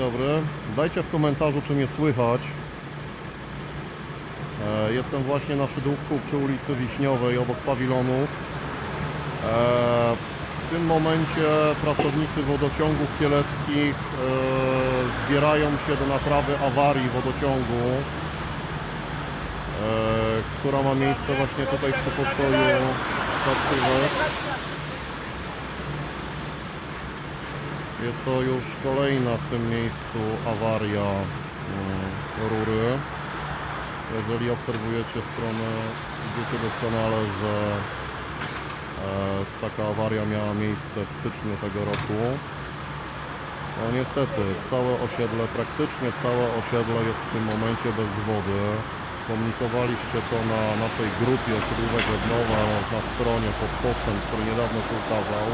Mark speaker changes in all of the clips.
Speaker 1: dobry. Dajcie w komentarzu, czy mnie słychać. E, Jestem właśnie na Szydłówku przy ulicy Wiśniowej, obok pawilonów. E, W tym momencie pracownicy wodociągów kieleckich e, zbierają się do naprawy awarii wodociągu, która ma miejsce właśnie tutaj przy postoju taksówek. Jest to już kolejna w tym miejscu awaria mm, rury. Jeżeli obserwujecie stronę, wiecie doskonale, że e, taka awaria miała miejsce w styczniu tego roku. No niestety, całe osiedle, praktycznie całe osiedle jest w tym momencie bez wody. Komunikowaliście to na naszej grupie Szydłówek Odnowa na stronie pod postem, który niedawno się ukazał.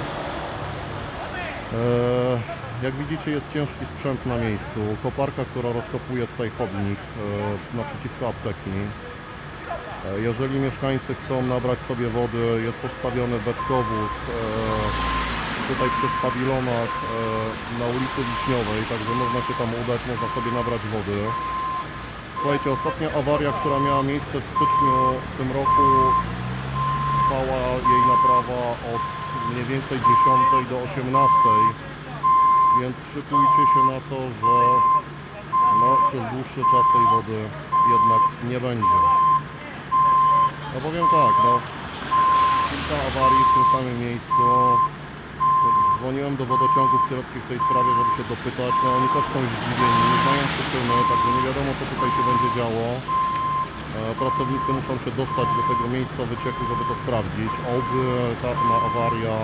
Speaker 1: E, Jak widzicie jest ciężki sprzęt na miejscu. Koparka, która rozkopuje tutaj chodnik e, naprzeciwko apteki. E, Jeżeli mieszkańcy chcą nabrać sobie wody, jest podstawiony beczkowóz tutaj przy pawilonach na ulicy Wiśniowej, także można się tam udać, można sobie nabrać wody. Słuchajcie, ostatnia awaria, która miała miejsce w styczniu w tym roku, trwała jej naprawa od mniej więcej 10 do 18, więc szykujcie się na to, że no, przez dłuższy czas tej wody jednak nie będzie. No powiem tak, no, kilka awarii w tym samym miejscu. Dzwoniłem do wodociągów kieleckich w tej sprawie, żeby się dopytać. No oni też są zdziwieni, nie znają przyczyny, także nie wiadomo co tutaj się będzie działo. E, Pracownicy muszą się dostać do tego miejsca wycieku, żeby to sprawdzić. Oby ta na awaria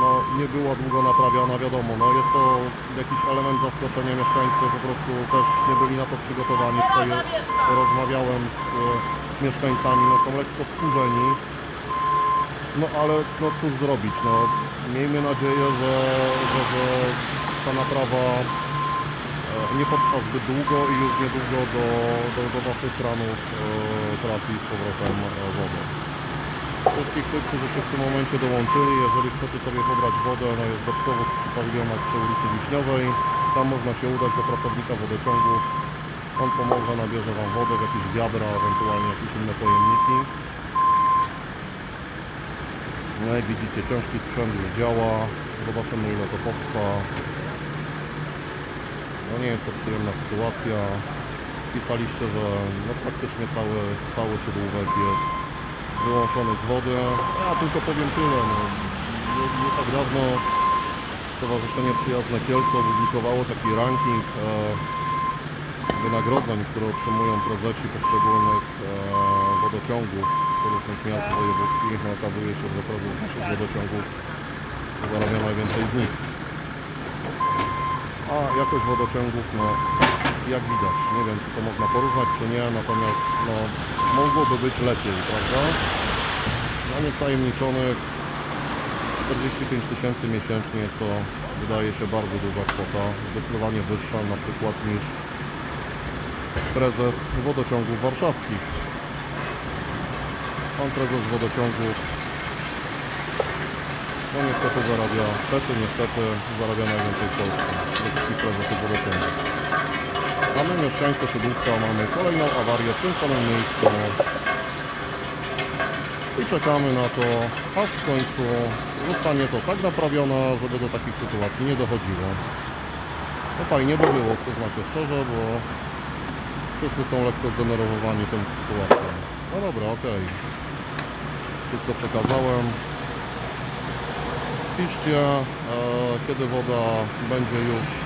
Speaker 1: no, nie była długo naprawiana, wiadomo, no, jest to jakiś element zaskoczenia. Mieszkańcy po prostu też nie byli na to przygotowani. Tutaj rozmawiałem z e, mieszkańcami, no, są lekko wkurzeni. No ale no cóż zrobić, no miejmy nadzieję, że, że, że ta naprawa nie potrwa zbyt długo i już niedługo do, do, do Waszych kranów e, trafi z powrotem e, woda. Wszystkich tych, którzy się w tym momencie dołączyli, jeżeli chcecie sobie pobrać wodę, no jest beczkowóz przy pawilionach przy ulicy Wiśniowej. Tam można się udać do pracownika wodociągów. On pomoże, nabierze Wam wodę w jakieś wiadra, ewentualnie jakieś inne pojemniki. No jak widzicie, ciężki sprzęt już działa. Zobaczymy ile to potrwa. No nie jest to przyjemna sytuacja. Pisaliście, że no praktycznie cały, cały szydłówek jest wyłączony z wody. Ja tylko powiem tyle. No, nie, nie tak dawno Stowarzyszenie Przyjazne Kielce opublikowało taki ranking e, wynagrodzeń, które otrzymują prezesi poszczególnych e, wodociągów z różnych miast wojewódzkich. No, okazuje się, że prezes naszych wodociągów zarabia najwięcej z nich. A jakość wodociągów, no jak widać, nie wiem czy to można porównać czy nie, natomiast no, mogłoby być lepiej, prawda? Dla niewtajemniczonych 45 tysięcy miesięcznie jest to, wydaje się, bardzo duża kwota, zdecydowanie wyższa na przykład niż prezes wodociągów warszawskich. Pan prezes wodociągów no niestety zarabia, niestety, niestety zarabia najwięcej w Polsce wszystkich prezesów wodociągów. A my mieszkańcy Szydłówka mamy kolejną awarię w tym samym miejscu i czekamy na to, aż w końcu zostanie to tak naprawione, żeby do takich sytuacji nie dochodziło. No fajnie by było, przyznacie szczerze, bo wszyscy są lekko zdenerwowani tą sytuacją. No dobra, okej. Wszystko przekazałem. Piszcie, e, kiedy woda będzie już e,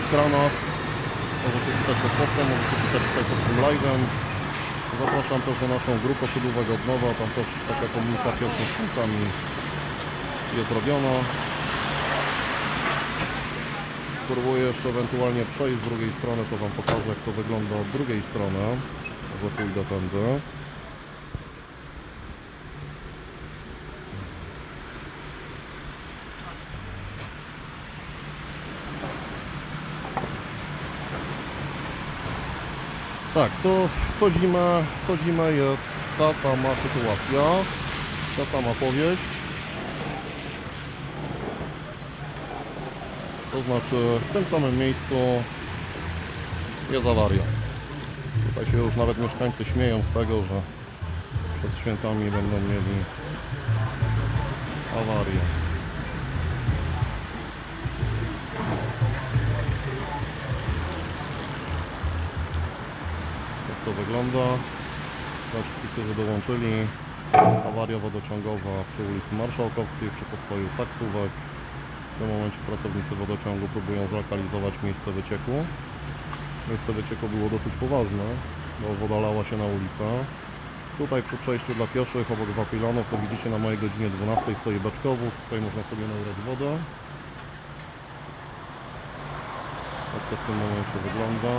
Speaker 1: w kranach. Możecie pisać pod postem, możecie pisać tutaj pod tym live'em. Zapraszam też na naszą grupę Szydłówek od nowa, tam też taka komunikacja z mieszkańcami jest robiona. spróbuję jeszcze ewentualnie przejść z drugiej strony, to Wam pokażę jak to wygląda od drugiej strony. Może pójdę tędy. Tak, co, co zimę, co zimę jest ta sama sytuacja, ta sama powieść. To znaczy w tym samym miejscu jest awaria. Tutaj się już nawet mieszkańcy śmieją z tego, że przed świętami będą mieli awarię. To wygląda? Dla wszystkich, którzy dołączyli. Awaria wodociągowa przy ulicy Marszałkowskiej przy postoju taksówek. W tym momencie pracownicy wodociągu próbują zlokalizować miejsce wycieku. Miejsce wycieku było dosyć poważne, bo woda lała się na ulicę. Tutaj przy przejściu dla pieszych obok dwa pilonów, to widzicie na mojej godzinie 12 stoi beczkowóz. Tutaj można sobie nabrać wodę. Tak to w tym momencie wygląda.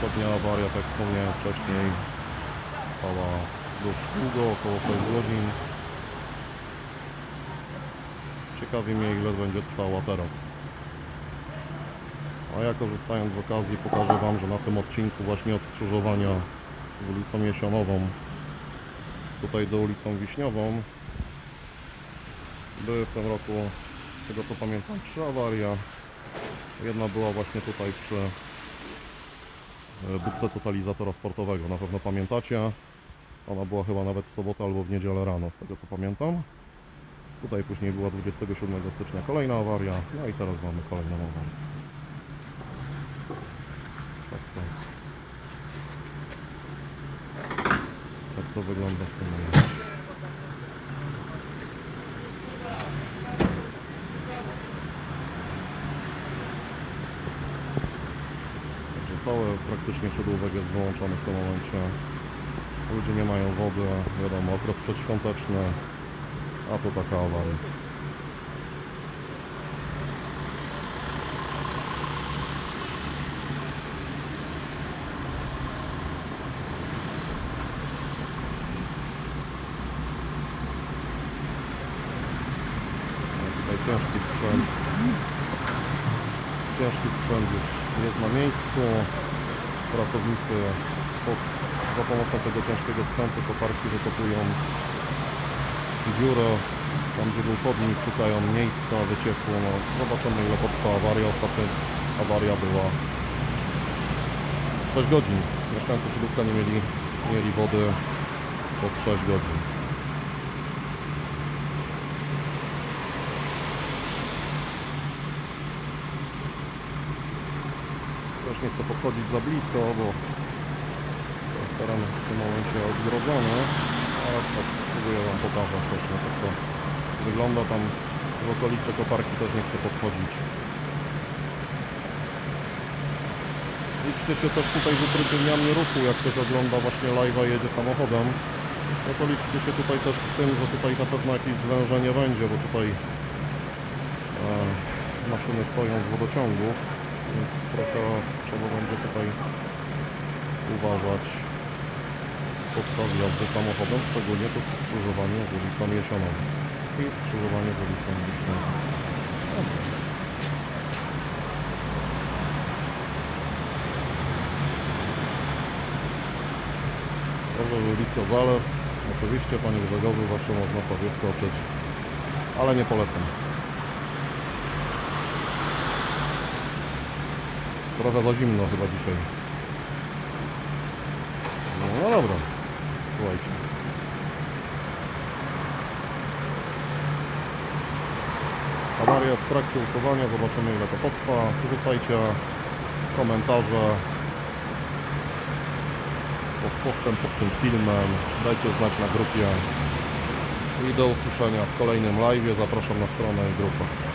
Speaker 1: Poprzednia awaria, tak jak wspomniałem wcześniej, trwała dość długo, około 6 godzin. Ciekawi mnie ile będzie trwała teraz. A ja korzystając z okazji pokażę Wam, że na tym odcinku właśnie od skrzyżowania z ulicą Jesionową tutaj do ulicą Wiśniową były w tym roku, z tego co pamiętam, trzy awarie. Jedna była właśnie tutaj przy budce totalizatora sportowego, na pewno pamiętacie. Ona była chyba nawet w sobotę albo w niedzielę rano, z tego co pamiętam. Tutaj później była 27 stycznia kolejna awaria, no i teraz mamy kolejną awarię. Tak to, tak to wygląda w tym momencie. Cały praktycznie szydłówek jest wyłączony w tym momencie. Ludzie nie mają wody, wiadomo, okres przedświąteczny, a to taka awaria. Tutaj ciężki sprzęt. Ciężki sprzęt już jest na miejscu. Pracownicy po, za pomocą tego ciężkiego sprzętu koparki wykopują dziurę. Tam gdzie był chodnik szukają miejsca wycieku. No, zobaczymy ile potrwa awaria. Ostatnia awaria była 6 godzin. Mieszkańcy Szydówka nie mieli, mieli wody przez 6 godzin. Też nie chcę podchodzić za blisko, bo jest teren w tym momencie odgrodzony, ale tak spróbuję Wam pokazać właśnie jak to wygląda tam w okolicy koparki też nie chcę podchodzić. Liczcie się też tutaj z utrudnieniami ruchu, jak ktoś ogląda właśnie live'a jedzie samochodem. No to liczcie się tutaj też z tym, że tutaj na pewno jakieś zwężenie będzie, bo tutaj e, maszyny stoją z wodociągów, więc trochę trzeba będzie tutaj uważać podczas jazdy samochodem, szczególnie tu przy skrzyżowaniu z ulicą Jesionową i skrzyżowanie z ulicą Wiśniową. Bardzo blisko zalew. Oczywiście, panie Grzegorzu, zawsze można sobie wskoczyć, ale nie polecam. Trochę za zimno chyba dzisiaj. No, no dobra, słuchajcie. Awaria jest w trakcie usuwania, zobaczymy ile to potrwa. Rzucajcie komentarze pod postem pod tym filmem. Dajcie znać na grupie. I do usłyszenia w kolejnym live. Zapraszam na stronę i grupę.